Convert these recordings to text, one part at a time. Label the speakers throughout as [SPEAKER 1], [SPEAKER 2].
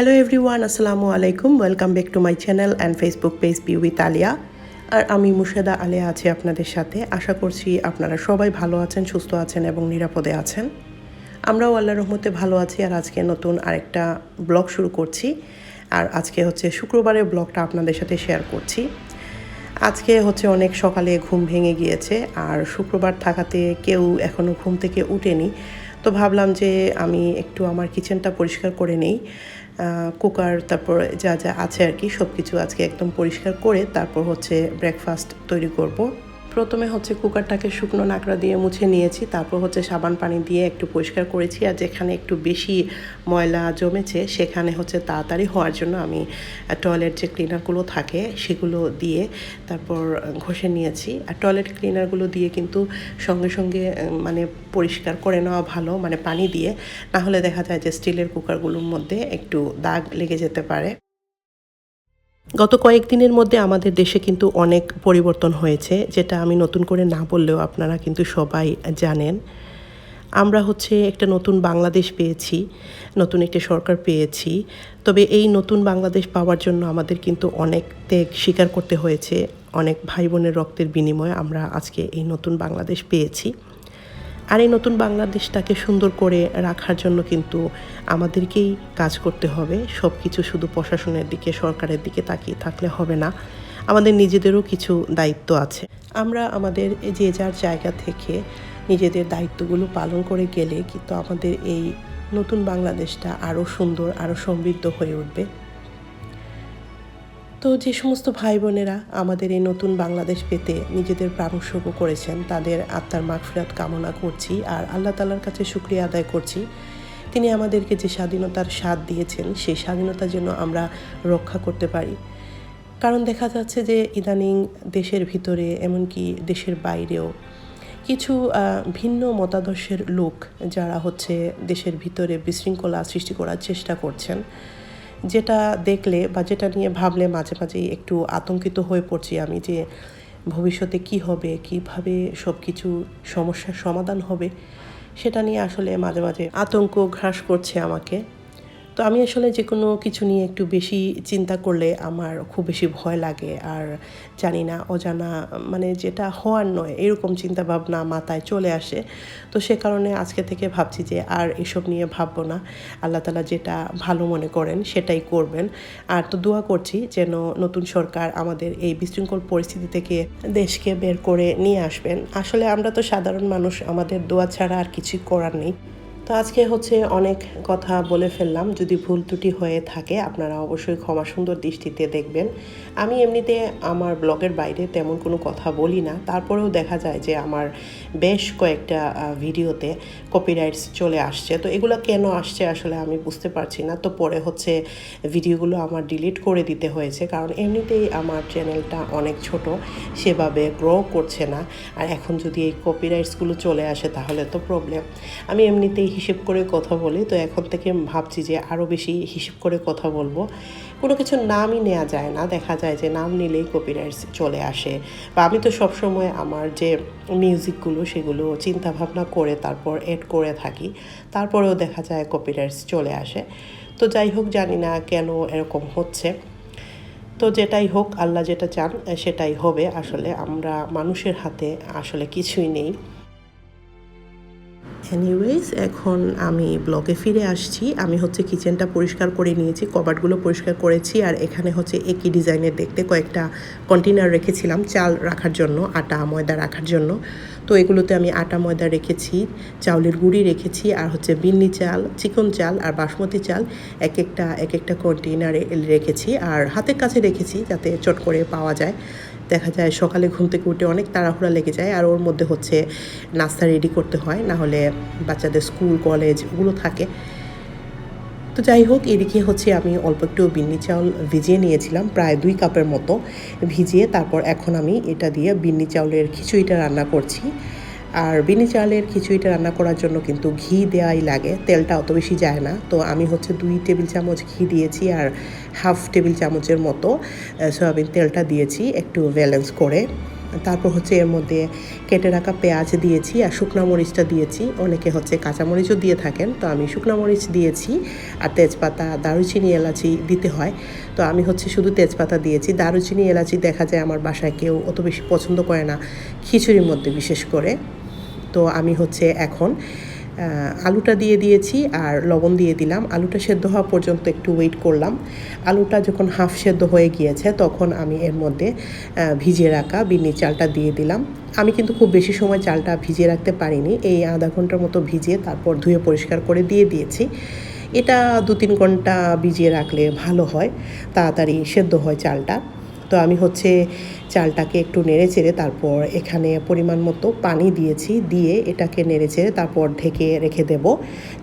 [SPEAKER 1] Hello everyone আসসালামু আলাইকুম welcome back to my channel and Facebook page B with Aliya আর আমি মুর্শেদা আলিয়া আছি আপনাদের সাথে। আশা করছি আপনারা সবাই ভালো আছেন, সুস্থ আছেন এবং নিরাপদে আছেন। আমরাও আল্লাহ রহমতে ভালো আছি আর আজকে নতুন আরেকটা ব্লগ শুরু করছি। আর আজকে হচ্ছে শুক্রবারের ব্লগটা আপনাদের সাথে শেয়ার করছি। আজকে হচ্ছে অনেক সকালে ঘুম ভেঙে গিয়েছে। আর শুক্রবার থাকাতে কেউ এখনও ঘুম থেকে উঠেনি। তো ভাবলাম যে আমি একটু আমার কিচেনটা পরিষ্কার করে নেই কুকার, তারপর যা যা আছে আর কি সব কিছু আজকে একদম পরিষ্কার করে তারপর হচ্ছে ব্রেকফাস্ট তৈরি করব। প্রথমে হচ্ছে কুকারটাকে শুকনো নাকড়া দিয়ে মুছে নিয়েছি, তারপর হচ্ছে সাবান পানি দিয়ে একটু পরিষ্কার করেছি, আর যেখানে একটু বেশি ময়লা জমেছে সেখানে হচ্ছে তাড়াতাড়ি হওয়ার জন্য আমি টয়লেট যে ক্লিনারগুলো থাকে সেগুলো দিয়ে তারপর ঘষে নিয়েছি। আর টয়লেট ক্লিনারগুলো দিয়ে কিন্তু সঙ্গে সঙ্গে মানে পরিষ্কার করে নেওয়া ভালো মানে পানি দিয়ে। না হলে দেখা যায় যে স্টিলের কুকারগুলোর মধ্যে একটু দাগ লেগে যেতে পারে। গত কয়েকদিনের মধ্যে আমাদের দেশে কিন্তু অনেক পরিবর্তন হয়েছে, যেটা আমি নতুন করে না বললেও আপনারা কিন্তু সবাই জানেন। আমরা হচ্ছে একটা নতুন বাংলাদেশ পেয়েছি, নতুন একটা সরকার পেয়েছি। তবে এই নতুন বাংলাদেশ পাওয়ার জন্য আমাদের কিন্তু অনেক ত্যাগ স্বীকার করতে হয়েছে, অনেক ভাই বোনের রক্তের বিনিময়ে আমরা আজকে এই নতুন বাংলাদেশ পেয়েছি। আর এই নতুন বাংলাদেশটাকে সুন্দর করে রাখার জন্য কিন্তু আমাদেরকেই কাজ করতে হবে। সব কিছু শুধু প্রশাসনের দিকে, সরকারের দিকে তাকিয়ে থাকলে হবে না। আমাদের নিজেদেরও কিছু দায়িত্ব আছে। আমরা আমাদের যে যার জায়গা থেকে নিজেদের দায়িত্বগুলো পালন করে গেলে কিন্তু আমাদের এই নতুন বাংলাদেশটা আরও সুন্দর, আরও সমৃদ্ধ হয়ে উঠবে। তো যে সমস্ত ভাই বোনেরা আমাদের এই নতুন বাংলাদেশ পেতে নিজেদের প্রাণ উৎসর্গ করেছেন, তাদের আত্মার মাগফিরাত কামনা করছি আর আল্লাহ তালার কাছে শুক্রিয়া আদায় করছি। তিনি আমাদেরকে যে স্বাধীনতার স্বাদ দিয়েছেন, সেই স্বাধীনতা যেন আমরা রক্ষা করতে পারি। কারণ দেখা যাচ্ছে যে ইদানিং দেশের ভিতরে, এমনকি দেশের বাইরেও কিছু ভিন্ন মতাদর্শের লোক যারা হচ্ছে দেশের ভিতরে বিশৃঙ্খলা সৃষ্টি করার চেষ্টা করছেন যেটা দেখলে বা যেটা নিয়ে ভাবলে মাঝে মাঝেই একটু আতঙ্কিত হয়ে পড়ছি আমি যে ভবিষ্যতে কি হবে, কীভাবে সব কিছু সমস্যার সমাধান হবে, সেটা নিয়ে আসলে মাঝে মাঝে আতঙ্ক ঘ্রাস করছে আমাকে। তো আমি আসলে যে কোনো কিছু নিয়ে একটু বেশি চিন্তা করলে আমার খুব বেশি ভয় লাগে। আর জানি না, অজানা মানে যেটা হওয়ার নয়, এরকম চিন্তা ভাবনা মাথায় চলে আসে। তো সে কারণে আজকে থেকে ভাবছি যে আর এসব নিয়ে ভাববো না। আল্লাহ তালা যেটা ভালো মনে করেন সেটাই করবেন। আর তো দোয়া করছি যেন নতুন সরকার আমাদের এই বিশৃঙ্খল পরিস্থিতি থেকে দেশকে বের করে নিয়ে আসবেন। আসলে আমরা তো সাধারণ মানুষ, আমাদের দোয়া ছাড়া আর কিছু করার নেই। তো আজকে হচ্ছে অনেক কথা বলে ফেললাম। যদি ভুল ত্রুটি হয়ে থাকে, আপনারা অবশ্যই ক্ষমা সুন্দর দৃষ্টিতে দেখবেন। আমি এমনিতে আমার ব্লগের বাইরে তেমন কোনো কথা বলি না। তারপরেও দেখা যায় যে আমার বেশ কয়েকটা ভিডিওতে কপিরাইটস চলে আসছে। তো এগুলো কেন আসছে আসলে আমি বুঝতে পারছি না। তো পরে হচ্ছে ভিডিওগুলো আমার ডিলিট করে দিতে হয়েছে। কারণ এমনিতেই আমার চ্যানেলটা অনেক ছোট, সেভাবে গ্রো করছে না। আর এখন যদি এই কপিরাইটসগুলো চলে আসে, তাহলে তো প্রবলেম আমি এমনিতেই হিসেব করে কথা বলি, তো এখন থেকে ভাবছি যে আরও বেশি হিসেব করে কথা বলব। কোনো কিছু নামই নেওয়া যায় না, দেখা যায় যে নাম নিলেই কপিরাইটস চলে আসে। বা আমি তো সবসময় আমার যে মিউজিকগুলো সেগুলো চিন্তা ভাবনা করে তারপর এড করে থাকি, তারপরেও দেখা যায় কপিরাইটস চলে আসে। তো যাই হোক, জানি না কেন এরকম হচ্ছে। তো যেটাই হোক, আল্লাহ যেটা চান, সেটাই হবে। আসলে আমরা মানুষের হাতে আসলে কিছুই নেই। এনিওয়েজ এখন আমি ব্লগে ফিরে আসছি। আমি হচ্ছে কিচেনটা পরিষ্কার করে নিয়েছি কবাটগুলো পরিষ্কার করেছি, আর এখানে হচ্ছে একই ডিজাইনের দেখতে কয়েকটা কন্টেনার রেখেছিলাম, চাল রাখার জন্য, আটা, ময়দা রাখার জন্য। তো এগুলোতে আমি আটা, ময়দা রেখেছি, চাউলের গুঁড়ি রেখেছি, আর হচ্ছে বিন্নি চাল, চিকন চাল, আর বাসমতি চাল এক একটা এক একটা কন্টেনারে রেখেছি। আর হাতের কাছে রেখেছি যাতে চট করে পাওয়া যায়। দেখা যায় সকালে ঘুম থেকে উঠে অনেক তাড়াহুড়া লেগে যায় আর ওর মধ্যে হচ্ছে নাস্তা রেডি করতে হয়, না হলে বাচ্চাদের স্কুল কলেজ ওগুলো থাকে। তো যাই হোক, এদিকে হচ্ছে আমি অল্প একটু বিন্নি চাউল ভিজিয়ে নিয়েছিলাম, প্রায় দুই কাপের মতো ভিজিয়ে তারপর এখন আমি এটা দিয়ে বিন্নি চাউলের খিচুড়িটা রান্না করছি। আর বিনি চালের খিচুড়িটা রান্না করার জন্য কিন্তু ঘি দেওয়াই লাগে, তেলটা অত বেশি যায় না। তো আমি হচ্ছে দুই টেবিল চামচ ঘি দিয়েছি আর হাফ টেবিল চামচের মতো সয়াবিন তেলটা দিয়েছি একটু ব্যালেন্স করে। তারপর হচ্ছে এর মধ্যে কেটে রাখা পেঁয়াজ দিয়েছি আর শুকনো মরিচটা দিয়েছি। অনেকে হচ্ছে কাঁচামরিচও দিয়ে থাকেন, তো আমি শুকনো মরিচ দিয়েছি আর তেজপাতা, দারুচিনি, এলাচি দিতে হয়। তো আমি হচ্ছে শুধু তেজপাতা দিয়েছি। দারুচিনি, এলাচি দেখা যায় আমার বাসায় কেউ অত বেশি পছন্দ করে না, খিচুড়ির মধ্যে বিশেষ করে। তো আমি হচ্ছে এখন আলুটা দিয়ে দিয়েছি আর লবণ দিয়ে দিলাম। আলুটা সেদ্ধ হওয়া পর্যন্ত একটু ওয়েট করলাম। আলুটা যখন হাফ সেদ্ধ হয়ে গিয়েছে, তখন আমি এর মধ্যে ভিজিয়ে রাখা বিন্নি চালটা দিয়ে দিলাম। আমি কিন্তু খুব বেশি সময় চালটা ভিজিয়ে রাখতে পারিনি। এই আধা ঘণ্টার মতো ভিজিয়ে তারপর ধুয়ে পরিষ্কার করে দিয়ে দিয়েছি। এটা দু তিন ঘণ্টা ভিজিয়ে রাখলে ভালো হয়। তাড়াতাড়ি সেদ্ধ হয় চালটা। তো আমি হচ্ছে চালটাকে একটু নেড়ে চেড়ে তারপর এখানে পরিমাণ মতো পানি দিয়েছি, দিয়ে এটাকে নেড়ে চেড়ে তারপর ঢেকে রেখে দেব।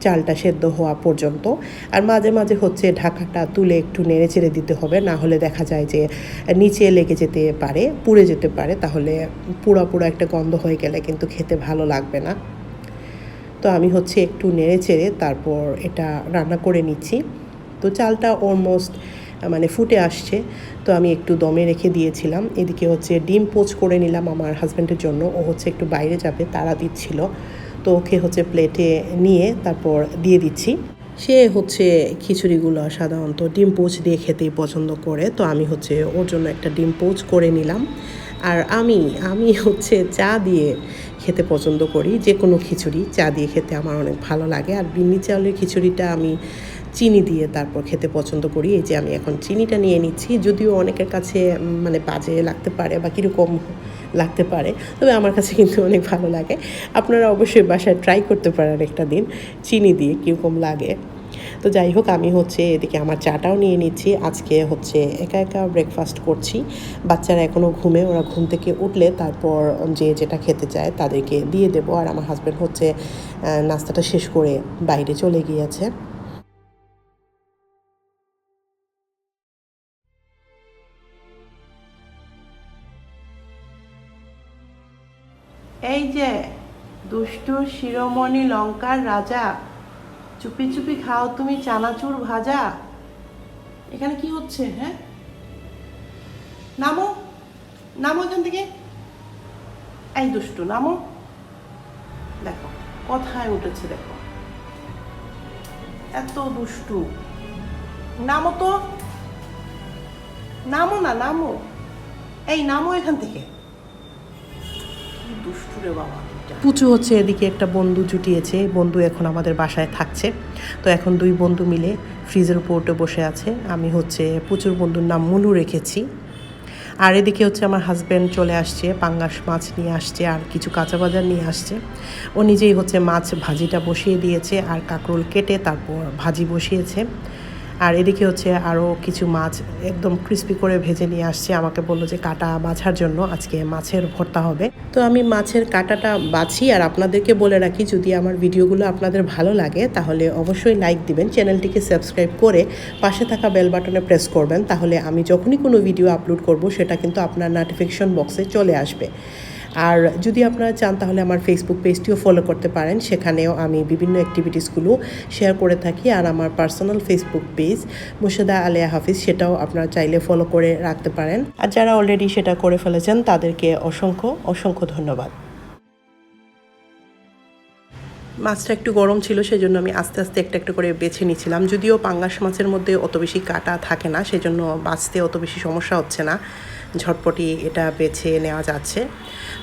[SPEAKER 1] চালটা সেদ্ধ হওয়া পর্যন্ত। আর মাঝে মাঝে হচ্ছে ঢাকাটা তুলে একটু নেড়ে চেড়ে দিতে হবে, না হলে দেখা যায় যে নিচে লেগে যেতে পারে, পুড়ে যেতে পারে, তাহলে পুরা পুরা একটা গন্ধ হয়ে গেলে কিন্তু খেতে ভালো লাগবে না। তো আমি হচ্ছে একটু নেড়ে চেড়ে তারপর এটা রান্না করে নিচ্ছি। তো চালটা অলমোস্ট মানে ফুটে আসছে, তো আমি একটু দমে রেখে দিয়েছিলাম। এদিকে হচ্ছে ডিম পোচ করে নিলাম আমার হাজব্যান্ডের জন্য, ও হচ্ছে একটু বাইরে যাবে, তারা দিচ্ছিল। তো ওকে হচ্ছে প্লেটে নিয়ে তারপর দিয়ে দিচ্ছি। সে হচ্ছে খিচুড়িগুলো সাধারণত ডিম পোচ দিয়ে খেতেই পছন্দ করে, তো আমি হচ্ছে ওর জন্য একটা ডিম পোচ করে নিলাম। আর আমি আমি হচ্ছে চা দিয়ে খেতে পছন্দ করি যে কোনো খিচুড়ি, চা দিয়ে খেতে আমার অনেক ভালো লাগে। আর বিন্নি চাউলের খিচুড়িটা আমি চিনি দিয়ে তারপর খেতে পছন্দ করি। এই যে আমি এখন চিনিটা নিয়ে নিচ্ছি। যদিও অনেকের কাছে মানে বাজে লাগতে পারে বা কীরকম লাগতে পারে, তবে আমার কাছে কিন্তু অনেক ভালো লাগে। আপনারা অবশ্যই বাসায় ট্রাই করতে পারেন একটা দিন চিনি দিয়ে কীরকম লাগে। তো যাই হোক, আমি হচ্ছে এদিকে আমার চাটাও নিয়ে নিচ্ছি। আজকে হচ্ছে একা একা ব্রেকফাস্ট করছি। বাচ্চারা এখনও ঘুমে, ওরা ঘুম থেকে উঠলে তারপর যে যেটা খেতে চায় তাদেরকে দিয়ে দেবো। আর আমার হাজব্যান্ড হচ্ছে নাস্তাটা শেষ করে বাইরে চলে গিয়েছে। এই যে, দুষ্টু শিরোমণি লঙ্কার রাজা, চুপি চুপি খাও তুমি চানাচুর ভাজা। এখানে কি হচ্ছে হ্যাঁ? নামো নামো এখান থেকে। এই দুষ্টু, নামো। দেখো, কথায় উঠেছে, দেখো। এত দুষ্টু। নামো তো। নামো না, নামো। এই, নামো এখান থেকে। কি দুষ্টু রে বাবা পুচু হচ্ছে এদিকে একটা বন্ধু জুটিয়েছে, বন্ধু এখন আমাদের বাসায় থাকছে। তো এখন দুই বন্ধু মিলে ফ্রিজের উপর উঠে বসে আছে। আমি হচ্ছে পুচুর বন্ধুর নাম মুলু রেখেছি। আর এদিকে হচ্ছে আমার হাজব্যান্ড চলে আসছে, পাঙ্গাস মাছ নিয়ে আসছে, আর কিছু কাঁচা বাজার নিয়ে আসছে। ও নিজেই হচ্ছে মাছ ভাজিটা বসিয়ে দিয়েছে, আর কাঁকরোল কেটে তারপর ভাজি বসিয়েছে। আর এদিকে হচ্ছে আরও কিছু মাছ একদম ক্রিস্পি করে ভেজে নিয়ে আসছে। আমাকে বলল যে, কাটা বাছার জন্য আজকে মাছের ভর্তা হবে। তো আমি মাছের কাটাটা বাছি আর আপনাদেরকে বলে রাখি, যদি আমার ভিডিওগুলো আপনাদের ভালো লাগে, তাহলে অবশ্যই লাইক দিবেন। চ্যানেলটিকে সাবস্ক্রাইব করে পাশে থাকা বেল বাটনে প্রেস করবেন, তাহলে আমি যখনই কোনো ভিডিও আপলোড করব, সেটা কিন্তু আপনার নোটিফিকেশন বক্সে চলে আসবে। আর যদি আপনারা চান, তাহলে আমার ফেসবুক পেজটিও ফলো করতে পারেন। সেখানেও আমি বিভিন্ন অ্যাক্টিভিটিসগুলো শেয়ার করে থাকি। আর আমার personal Facebook page Murshida Aliya Hafiz, সেটাও আপনারা চাইলে ফলো করে রাখতে পারেন। আর যারা অলরেডি সেটা করে ফেলেছেন, তাদেরকে অসংখ্য অসংখ্য ধন্যবাদ। মাছটা একটু গরম ছিল, সেজন্য আমি আস্তে আস্তে একটা একটা করে বেছে নিয়েছিলাম। যদিও পাঙ্গাস মাছের মধ্যে অত বেশি কাটা থাকে না, সেজন্য বাঁচতে অত বেশি সমস্যা হচ্ছে না। ঝটপটি এটা বেছে নেওয়া যাচ্ছে।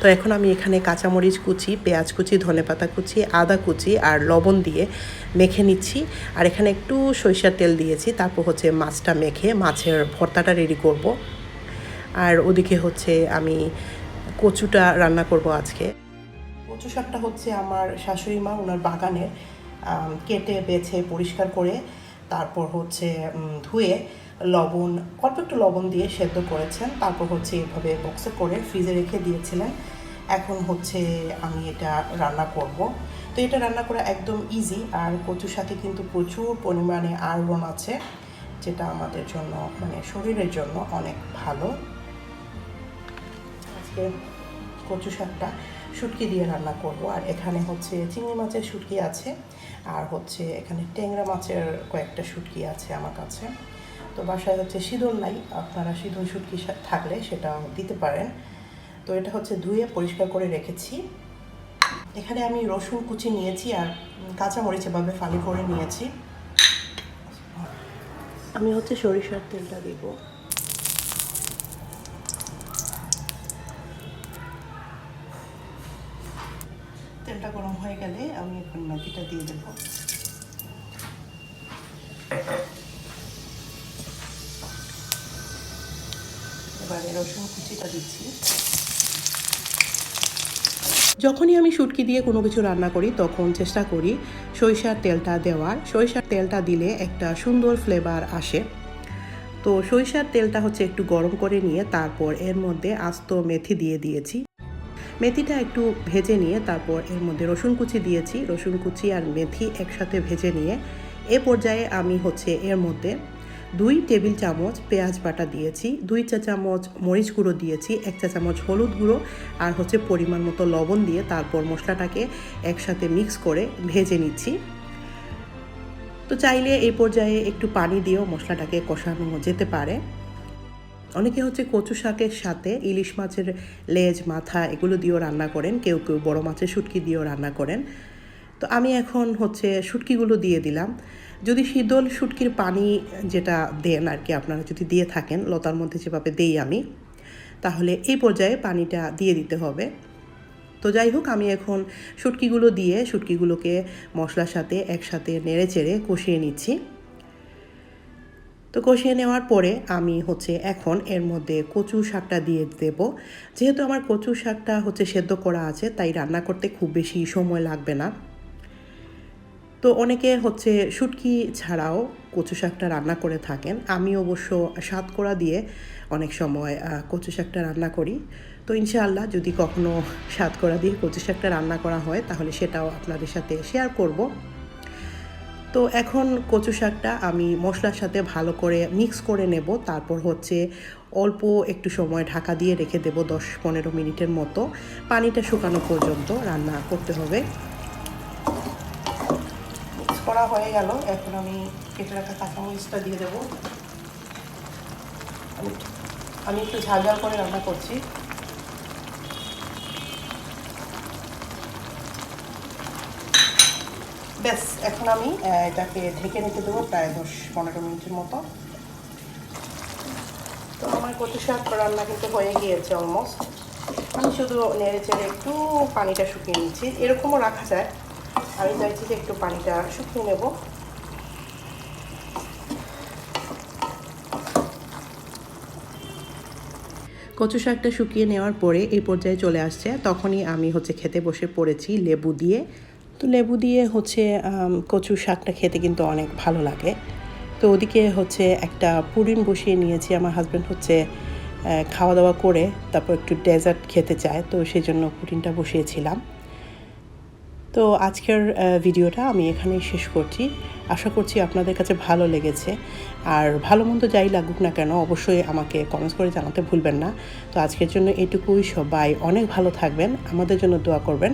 [SPEAKER 1] তো এখন আমি এখানে কাঁচামরিচ কুচি, পেঁয়াজ কুচি ধনেপাতা কুচি, আদা কুচি আর লবণ দিয়ে মেখে নিচ্ছি। আর এখানে একটু সরিষার তেল দিয়েছি, তারপর হচ্ছে মাছটা মেখে মাছের ভর্তাটা রেডি করব। আর ওদিকে হচ্ছে আমি কচুটা রান্না করব আজকে। কচু শাকটা হচ্ছে আমার শাশুড়ি মা ওনার বাগানের আম, কেটে বেছে পরিষ্কার করে তারপর হচ্ছে ধুয়ে লবণ অল্প একটু লবণ দিয়ে সেদ্ধ করেছেন। তারপর হচ্ছে এভাবে বক্সে করে ফ্রিজে রেখে দিয়েছিলেন। এখন হচ্ছে আমি এটা রান্না করব। তো এটা রান্না করা একদম ইজি আর কচুর সাথে কিন্তু প্রচুর পরিমাণে আয়রন আছে যেটা আমাদের জন্য মানে শরীরের জন্য অনেক ভালো। আজকে কচু শাকটা শুটকি দিয়ে রান্না করব। আর এখানে হচ্ছে চিংড়ি মাছের শুটকি আছে, আর হচ্ছে এখানে ট্যাংরা মাছের কয়েকটা শুটকি আছে আমার কাছে। তো বাসায় হচ্ছে সিঁদুর নাই, আপনারা সিঁদুর শুটকি থাকলে সেটা দিতে পারেন। তো এটা হচ্ছে ধুয়ে পরিষ্কার করে রেখেছি। এখানে আমি রসুন কুচি নিয়েছি আর কাঁচা মরিচ এভাবে ফালি করে নিয়েছি। আমি হচ্ছে সরিষার তেলটা দিব। তেলটা গরম হয়ে গেলে আমি এখন ম্যাগিটা দিয়ে দেবো। এবারে রসুন কুচিটা দিচ্ছি। যখনই আমি শুটকি দিয়ে কোনো কিছু রান্না করি, তখন চেষ্টা করি সরিষার তেলটা দেওয়ার। সরিষার তেলটা দিলে একটা সুন্দর ফ্লেভার আসে। তো সরিষার তেলটা হচ্ছে একটু গরম করে নিয়ে তারপর এর মধ্যে আস্ত মেথি দিয়ে দিয়েছি। মেথিটা একটু ভেজে নিয়ে তারপর এর মধ্যে রসুন কুচি দিয়েছি। রসুন কুচি আর মেথি একসাথে ভেজে নিয়ে এ পর্যায়ে আমি হচ্ছে এর মধ্যে দুই টেবিল চামচ পেঁয়াজ বাটা দিয়েছি, দুই চা চামচ মরিচ গুঁড়ো দিয়েছি, এক চা চামচ হলুদ গুঁড়ো আর হচ্ছে পরিমাণ মতো লবণ দিয়ে তারপর মশলাটাকে একসাথে মিক্স করে ভেজে নিচ্ছি। তো চাইলে এই পর্যায়ে একটু পানি দিয়েও মশলাটাকে কষানো যেতে পারে। অনেকে হচ্ছে কচু শাকের সাথে ইলিশ মাছের লেজ, মাথা এগুলো দিয়েও রান্না করেন। কেউ কেউ বড় মাছের শুটকি দিয়েও রান্না করেন। তো আমি এখন হচ্ছে শুটকিগুলো দিয়ে দিলাম। যদি শীতল শুটকির পানি যেটা দেন আর কি আপনারা যদি দিয়ে থাকেন, লতার মধ্যে যেভাবে দেই আমি, তাহলে এই পর্যায়ে পানিটা দিয়ে দিতে হবে। তো যাই হোক, আমি এখন শুটকিগুলো দিয়ে শুটকিগুলোকে মশলার সাথে একসাথে নেড়ে চেড়ে কষিয়ে নিচ্ছি। তো কষিয়ে নেওয়ার পরে আমি হচ্ছে এখন এর মধ্যে কচু শাকটা দিয়ে দেব। যেহেতু আমার কচু শাকটা হচ্ছে সেদ্ধ করা আছে, তাই রান্না করতে খুব বেশি সময় লাগবে না। তো অনেকে হচ্ছে শুটকি ছাড়াও কচু শাকটা রান্না করে থাকেন। আমি অবশ্য করা দিয়ে অনেক সময় কচু শাকটা রান্না করি। তো ইনশাআল্লাহ যদি কখনো স্বাদ করা দিয়ে কচু শাকটা রান্না করা হয়, তাহলে সেটাও আপনাদের সাথে শেয়ার করব। তো এখন কচু শাকটা আমি মশলার সাথে ভালো করে মিক্স করে নেব। তারপর হচ্ছে অল্প একটু সময় ঢাকা দিয়ে রেখে দেব দশ পনেরো মিনিটের মতো। পানিটা শুকানো পর্যন্ত রান্না করতে হবে। মিক্স করা হয়ে গেল। এখন আমি কেটে রাখা কাঁচামরিচটা দিয়ে দেবো। আমি একটু ঝাল ঝাল করে রান্না করছি। ব্যাস, এখন আমি এটাকে ঢেকে রেখে দেবো প্রায় দশ পনেরো মিনিটের মতো। তো আমার কচু শাক রান্না কিন্তু হয়ে গিয়েছে অলমোস্ট আমি শুধু নেড়ে চেড়ে একটু পানিটা শুকিয়ে নিচ্ছি। এরকমও রাখা যায়। আমি চাইছি যে একটু পানিটা শুকিয়ে নেব। কচু শাকটা শুকিয়ে নেওয়ার পরে এই পর্যায়ে চলে আসছে। তখনই আমি হচ্ছে খেতে বসে পড়েছি লেবু দিয়ে। তো লেবু দিয়ে হচ্ছে কচু শাকটা খেতে কিন্তু অনেক ভালো লাগে। তো ওদিকে হচ্ছে একটা পুরিন বসিয়ে নিয়েছি। আমার হাজব্যান্ড হচ্ছে খাওয়া দাওয়া করে তারপর একটু ডেজার্ট খেতে চায়, তো সেই জন্য পুরিনটা বসিয়েছিলাম। তো আজকের ভিডিওটা আমি এখানেই শেষ করছি। আশা করছি আপনাদের কাছে ভালো লেগেছে। আর ভালো মন্দ যাই লাগুক না কেন, অবশ্যই আমাকে কমেন্টস করে জানাতে ভুলবেন না। তো আজকের জন্য এটুকুই। সবাই অনেক ভালো থাকবেন। আমাদের জন্য দোয়া করবেন।